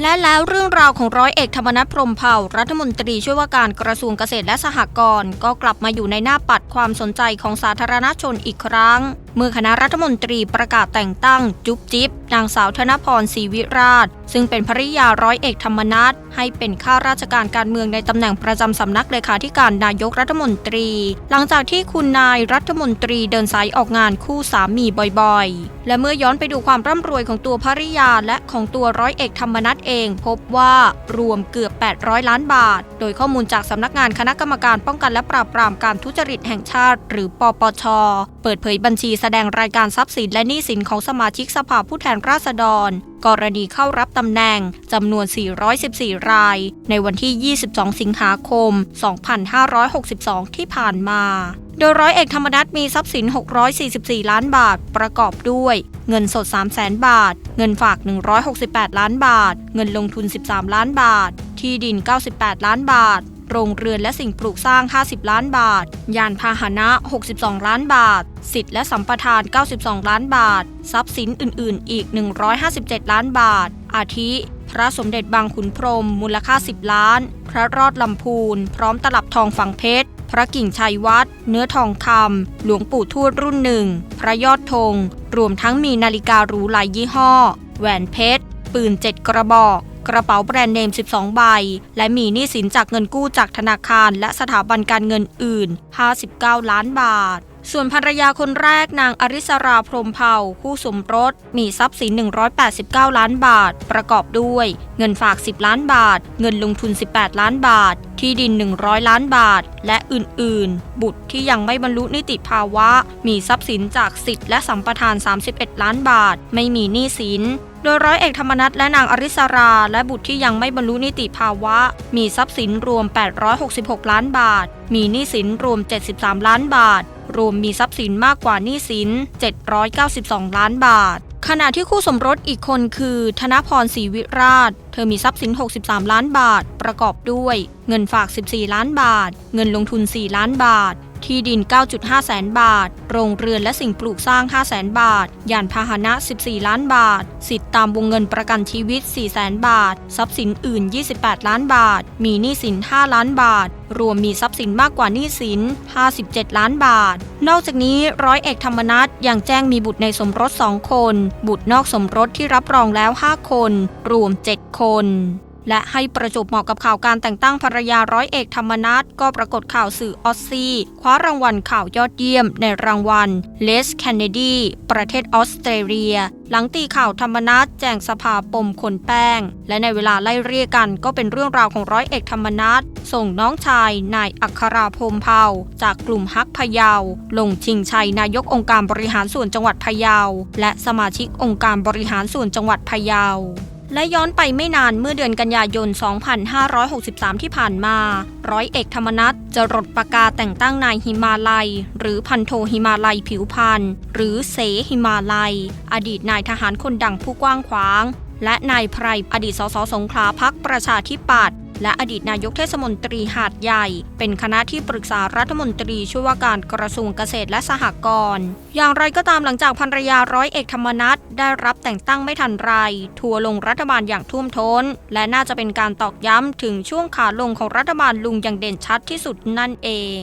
และแล้วเรื่องราวของร้อยเอกธรรมนัฐพรมเผ่า รัฐมนตรีช่วยว่าการกระทรวงเกษตรและสหกรณ์ก็กลับมาอยู่ในหน้าปัดความสนใจของสาธารณชนอีกครั้งเมื่อคณะรัฐมนตรีประกาศแต่งตั้งจุ๊บจิ๊บนางสาวธนพรศรีวิราช ซึ่งเป็นภริยาร้อยเอกธรรมนัฐให้เป็นข้าราชการการเมืองในตำแหน่งประจำสำนักเลขาธิการนายกรัฐมนตรี หลังจากที่คุณนายรัฐมนตรีเดินสายออกงานคู่สามีบ่อยๆ และเมื่อย้อนไปดูความร่ำรวยของตัวภริยาและของตัวร้อยเอกธรรมนัฐเอง พบว่ารวมเกือบ 800 ล้านบาท โดยข้อมูลจากสำนักงานคณะกรรมการป้องกันและปราบปรามการทุจริตแห่งชาติ หรือปปช เปิดเผยบัญชีแสดงรายการทรัพย์สินและหนี้สินของสมาชิกสภาผู้แทนราษฎร กรณีเข้ารับตำแหน่งจำนวน 414 ราย ในวันที่ 22 สิงหาคม 2562 ที่ผ่านมา โดยร้อยเอกธรรมนัฐมีทรัพย์สิน 644 ล้านบาท ประกอบด้วย เงินสด 300,000 บาท เงินฝาก 168 ล้านบาท เงินลงทุน 13 ล้านบาท ที่ดิน 98 ล้านบาท โรงเรือนและสิ่งปลูกสร้าง 50 ล้านบาท ยานพาหนะ 62 ล้านบาท สิทธิ์และสัมปทาน 92 ล้านบาท ทรัพย์สินอื่น ๆ อีก 157 ล้านบาท อาทิ พระสมเด็จบางขุนพรหมมูลค่า 10 ล้าน พระรอดลำพูน พร้อมตลับทองฝังเพชรพระกิ่งชัยวัด เนื้อทองคำ หลวงปู่ทวดรุ่นหนึ่ง พระยอดธง รวมทั้งมีนาฬิการูหลายยี่ห้อ แหวนเพชร ปืน7กระบอก กระเป๋าแบรนด์เนม 12 ใบ และมีหนี้สินจากเงินกู้จากธนาคารและสถาบันการเงินอื่น 59 ล้านบาทส่วนภรรยาคนแรกนางอริสราพรมเผ่าคู่สมรส มีทรัพย์สิน 189 ล้านบาท ประกอบด้วย เงินฝาก 10 ล้านบาท เงินลงทุน 18 ล้านบาท ที่ดิน 100 ล้านบาท และอื่น ๆ บุตรที่ยังไม่บรรลุนิติภาวะ มีทรัพย์สินจากสิทธิ์และสัมปทาน 31 ล้านบาท ไม่มีหนี้สิน โดยร้อยเอกธรรมนัฐและนางอริสรา และบุตรที่ยังไม่บรรลุนิติภาวะ มีทรัพย์สินรวม 866 ล้านบาท มีหนี้สินรวม 73 ล้านบาท รวมมีทรัพย์สินมากกว่าหนี้สิน 792 ล้านบาท ขณะที่คู่สมรสอีกคนคือ ธนพรศรีวิราช เธอมีทรัพย์สิน 63 ล้านบาท ประกอบด้วย เงินฝาก 14 ล้านบาท เงินลงทุน 4 ล้านบาท ที่ดิน 9.5 แสนบาท โรงเรือนและสิ่งปลูกสร้าง 5 แสนบาท ยานพาหนะ 14 ล้านบาท สิทธิ์ตามวงเงินประกันชีวิต 4 แสนบาท ทรัพย์สินอื่น 28 ล้านบาท มีหนี้สิน 5 ล้านบาท รวมมีทรัพย์สินมากกว่าหนี้สิน 57 ล้านบาท นอกจากนี้ร้อยเอกธรรมนัฐยังแจ้งมีบุตรในสมรส 2 คน บุตรนอกสมรสที่รับรองแล้ว 5 คน รวม 7 คน และให้ประจบเหมาะกับข่าวการแต่งตั้งภรรยาร้อยเอกธรรมนัฐก็ปรากฏข่าวสื่อออสซี่คว้ารางวัลข่าวยอดเยี่ยมในรางวัลเลสแคนเนดีประเทศออสเตรเลีย หลังตีข่าวธรรมนัฐแจงสภาปมคนแป้ง และในเวลาไล่เรียกกันก็เป็นเรื่องราวของร้อยเอกธรรมนัฐส่งน้องชายนายอัคราพรมเผาจากกลุ่มฮักพะเยา ลงชิงชัยนายกองค์การบริหารส่วนจังหวัดพะเยา และสมาชิกองค์การบริหารส่วนจังหวัดพะเยา และย้อนไปไม่นานเมื่อเดือนกันยายน 2563 ที่ผ่านมา ร้อยเอกธรรมนัฐจะรดประกาศแต่งตั้งนายหิมาลัย หรือพันโทหิมาลัยผิวพันธ์หรือเสหิมาลัย อดีตนายทหารคนดังผู้กว้างขวาง และนายไพรอดีตสสสงขลาพักประชาธิปัตย์ และอดีตนายกเทศมนตรีหาดใหญ่ เป็นคณะที่ปรึกษารัฐมนตรีช่วยว่าการกระทรวงเกษตรและสหกรณ์อย่างไรก็ตามหลังจากภรรยาร้อยเอกธรรมนัฐได้รับแต่งตั้งไม่ทันไร ทัวลงรัฐบาลอย่างท่วมท้น และน่าจะเป็นการตอกย้ำถึงช่วงขาลงของรัฐบาลลุงอย่างเด่นชัดที่สุดนั่นเอง